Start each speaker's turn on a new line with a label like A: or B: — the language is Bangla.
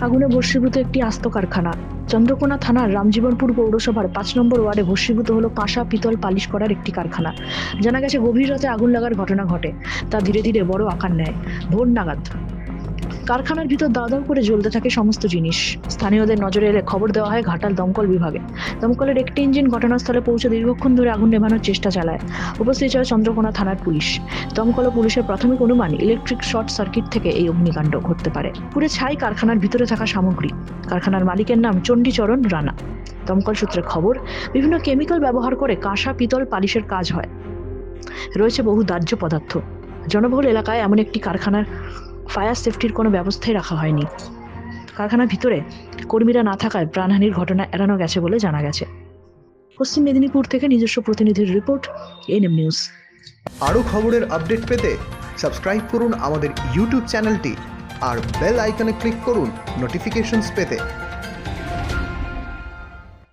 A: আগুনে ভস্মীভূত একটি আস্ত কারখানা। চন্দ্রকোনা থানার রামজীবনপুর পৌরসভার পাঁচ নম্বর ওয়ার্ডে ভস্মীভূত হলো পাশা পিতল পালিশ করার একটি কারখানা। জানা গেছে, গভীর রাতে আগুন লাগার ঘটনা ঘটে। তা ধীরে ধীরে বড় আকার নেয়। ভোর নাগাদ। কারখানার ভিতর দাও করে জ্বলতে থাকে সমস্ত জিনিস। স্থানীয়দের নজরে এলে খবর দেওয়া হয় ঘাটাল দমকল বিভাগে। দমকলের একটি ইঞ্জিন ঘটনাস্থলে পৌঁছে দীর্ঘক্ষণ ধরে আগুন নেভানোর চেষ্টা চালায়। উপস্থিত হয় চন্দ্রকোনা থানার পুলিশ। দমকল ও পুলিশের প্রাথমিক অনুমান, ইলেকট্রিক শর্ট সার্কিট থেকে এই অগ্নিকাণ্ড ঘটতে পারে। পুরে ছাই কারখানার ভিতরে থাকা সামগ্রী। কারখানার মালিকের নাম চণ্ডীচরণ রানা। দমকল সূত্রে খবর, বিভিন্ন কেমিক্যাল ব্যবহার করে কাঁসা, পিতল, পালিশের কাজ হয়। রয়েছে বহু দাহ্য পদার্থ। জনবহুল এলাকায় এমন একটি কারখানার ফায়ার সেফটির কোনো ব্যবস্থাই রাখা হয়নি। কারখানার ভিতরে কর্মীরা না থাকায় প্রাণহানির ঘটনা এড়ানো গেছে বলে জানা গেছে। পশ্চিম মেদিনীপুর থেকে নিজস্ব প্রতিনিধির রিপোর্ট এনএম নিউজ।
B: আরও খবরের আপডেট পেতে সাবস্ক্রাইব করুন আমাদের ইউটিউব চ্যানেলটি আর বেল আইকনে ক্লিক করুন নোটিফিকেশনস পেতে।